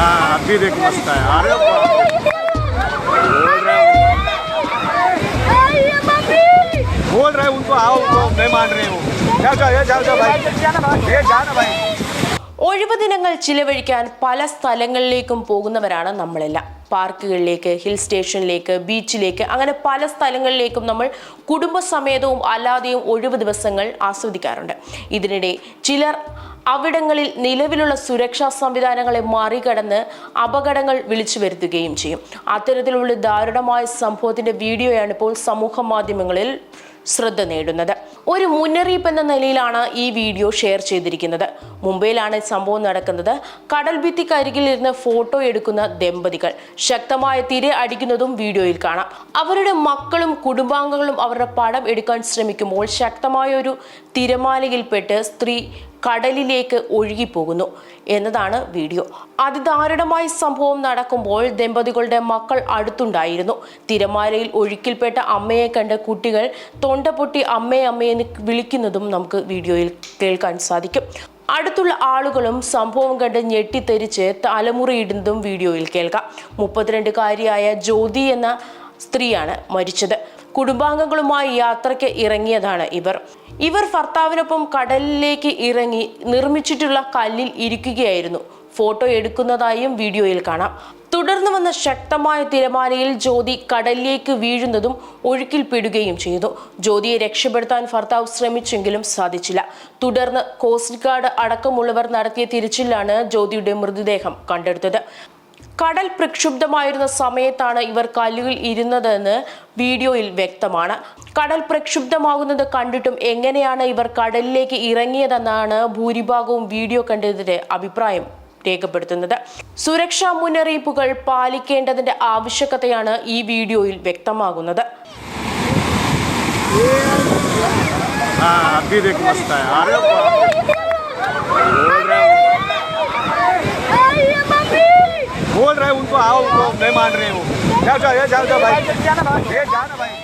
हाँ अभी देख मस्त है अरे बाप रे। बोल रहे हैं- बोल रहे हैं उनको आओ उनको नहीं मान रहे वो जाओ जाओ ये जाओ जाओ भाई ये जाना भाई ഒഴിവ് ദിനങ്ങൾ ചിലവഴിക്കാൻ പല സ്ഥലങ്ങളിലേക്കും പോകുന്നവരാണ് നമ്മളെല്ലാം പാർക്കുകളിലേക്ക് ഹിൽ സ്റ്റേഷനിലേക്ക് ബീച്ചിലേക്ക് അങ്ങനെ പല സ്ഥലങ്ങളിലേക്കും നമ്മൾ കുടുംബസമേതവും അല്ലാതെയും ഒഴിവ് ദിവസങ്ങൾ ആസ്വദിക്കാറുണ്ട്. ഇതിനിടെ ചിലർ അവിടങ്ങളിൽ നിലവിലുള്ള സുരക്ഷാ സംവിധാനങ്ങളെ മറികടന്ന് അപകടങ്ങൾ വിളിച്ചു വരുത്തുകയും ചെയ്യും. അത്തരത്തിലുള്ള ദാരുണമായ സംഭവത്തിന്റെ വീഡിയോയാണ് ഇപ്പോൾ സമൂഹ മാധ്യമങ്ങളിൽ ശ്രദ്ധ നേടുന്നത്. ഒരു മുന്നറിയിപ്പ് എന്ന നിലയിലാണ് ഈ വീഡിയോ ഷെയർ ചെയ്തിരിക്കുന്നത്. മുംബൈയിലാണ് സംഭവം നടക്കുന്നത്. കടൽ ഭിത്തിക്കരികിൽ ഇരുന്ന് ഫോട്ടോ എടുക്കുന്ന ദമ്പതികൾ. ശക്തമായ തിര അടിക്കുന്നതും വീഡിയോയിൽ കാണാം. അവരുടെ മക്കളും കുടുംബാംഗങ്ങളും അവരുടെ പടം എടുക്കാൻ ശ്രമിക്കുമ്പോൾ ശക്തമായ ഒരു തിരമാലയിൽപ്പെട്ട് സ്ത്രീ കടലിലേക്ക് ഒഴുകിപ്പോകുന്നു എന്നതാണ് വീഡിയോ. അതിദാരുണമായ സംഭവം നടക്കുമ്പോൾ ദമ്പതികളുടെ മക്കൾ അടുത്തുണ്ടായിരുന്നു. തിരമാലയിൽ ഒഴുക്കിൽപ്പെട്ട അമ്മയെ കണ്ട കുട്ടികൾ തൊണ്ട പൊട്ടി അമ്മയെ അമ്മയെന്ന് വിളിക്കുന്നതും നമുക്ക് വീഡിയോയിൽ കേൾക്കാൻ സാധിക്കും. അടുത്തുള്ള ആളുകളും സംഭവം കണ്ട് ഞെട്ടിത്തെരിച്ച് തലമുറയിടുന്നതും വീഡിയോയിൽ കേൾക്കാം. മുപ്പത്തിരണ്ടുകാരിയായ ജ്യോതി എന്ന സ്ത്രീയാണ് മരിച്ചത്. കുടുംബാംഗങ്ങളുമായി യാത്രയ്ക്ക് ഇറങ്ങിയതാണ് ഇവർ. ഇവർ ഭർത്താവിനൊപ്പം കടലിലേക്ക് ഇറങ്ങി നിർമ്മിച്ചിട്ടുള്ള കല്ലിൽ ഇരിക്കുകയായിരുന്നു. ഫോട്ടോ എടുക്കുന്നതായും വീഡിയോയിൽ കാണാം. തുടർന്ന് വന്ന ശക്തമായ തിരമാലയിൽ ജ്യോതി കടലിലേക്ക് വീഴുന്നതും ഒഴുക്കിൽപ്പെടുകയും ചെയ്തു. ജ്യോതിയെ രക്ഷപ്പെടുത്താൻ ഭർത്താവ് ശ്രമിച്ചെങ്കിലും സാധിച്ചില്ല. തുടർന്ന് കോസ്റ്റ് ഗാർഡ് അടക്കമുള്ളവർ നടത്തിയ തിരച്ചിലാണ് ജ്യോതിയുടെ മൃതദേഹം കണ്ടെടുത്തത്. കടൽ പ്രക്ഷുബ്ധമായിരുന്ന സമയത്താണ് ഇവർ കല്ലുകൾ ഇരുന്നതെന്ന് വീഡിയോയിൽ വ്യക്തമാണ് കടൽ പ്രക്ഷുബ്ധമാകുന്നത് കണ്ടിട്ടും എങ്ങനെയാണ് ഇവർ കടലിലേക്ക് ഇറങ്ങിയതെന്നാണ് ഭൂരിഭാഗവും വീഡിയോ കണ്ടതിന്റെ അഭിപ്രായം രേഖപ്പെടുത്തുന്നത് സുരക്ഷാ മുന്നറിയിപ്പുകൾ പാലിക്കേണ്ടതിന്റെ ആവശ്യകതയാണ് ഈ വീഡിയോയിൽ വ്യക്തമാകുന്നത് हाँ अभी देख मस्त है अरे नहीं मान रहे वो जाओ जाओ ये जाओ जाओ भाई ये जाना भाई